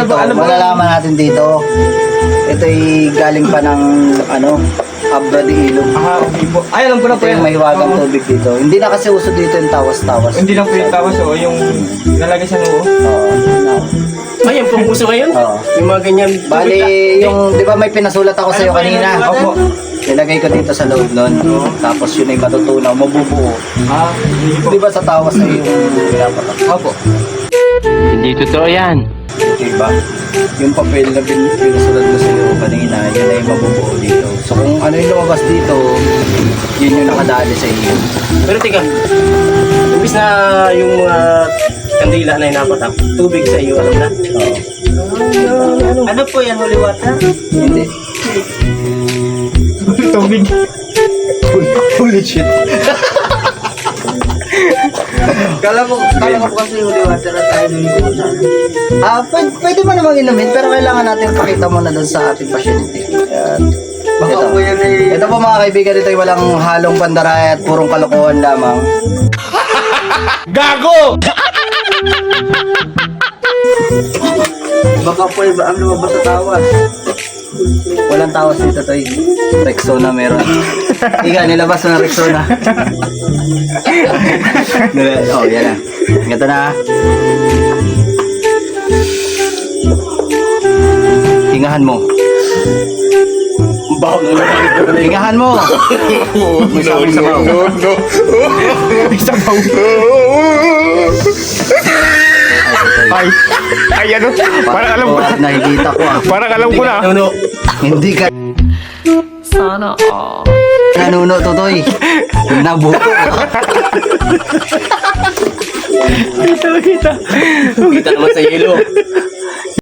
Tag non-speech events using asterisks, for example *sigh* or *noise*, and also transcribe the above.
Ano dito, ba- ano ba- malalaman natin dito. Ito'y galing pa ng, ano, Abra de Ilog. Ah, okay po. Ay, alam ko na po Ito yung mahiwagang Oo. tubig dito. Hindi na kasi uso dito yung tawas-tawas. Hindi lang po yung tawas, oh, yung lalagay sa noo. Oo. Ay, yung pumuso ngayon? Oo. Yung mga ganyan. Bali, yung, di ba may pinasulat ako sa'yo Ano ba kanina? yung Opo. Nilagay ko dito sa loob nun. Tapos yun ay matutunaw, mabubuo. Ah, hindi po. Di ba sa tawas ay yung pinapatak? Opo. Hindi totoo yan. Diba? Yung papel na pin pinasulat ko sa'yo kanina, yun ay mabubuo dito. So kung ano yung lumabas dito, yun yung nakadali sa inyo. Pero tika, imbis na yung mga kandila na inapatak, tubig sa iyo, alam na. Oo. Ano po yan, holy water? Hindi. Tubig. Holy shit. *laughs* Kala ko, kala ko kasi holy water at tayo dun ko sana. Ah, pwede, pwede mo namang inumin, pero kailangan natin pakita muna doon sa ating pasyente. Ayan. Baka Ito. Ito po mga kaibigan, ito ay walang halong pandaray at purong kalokohan lamang. *laughs* Baka po ba ang lumabas sa tawas? Walang tawas dito, Toy. Rexona meron. Ika, nilabas na Rexona. Oh, yan na. Ito na. Hingahan mo. Baho na. Hingahan mo. No, no, no, no. Isang baw. Ay, ay ano? Parang alam ko na. Nakikita ko ah. Parang alam ko na. Ano, Hindi ka Sana all. nanuno, Totoy. Nabuto. Kita, kita. kita naman sa yelo.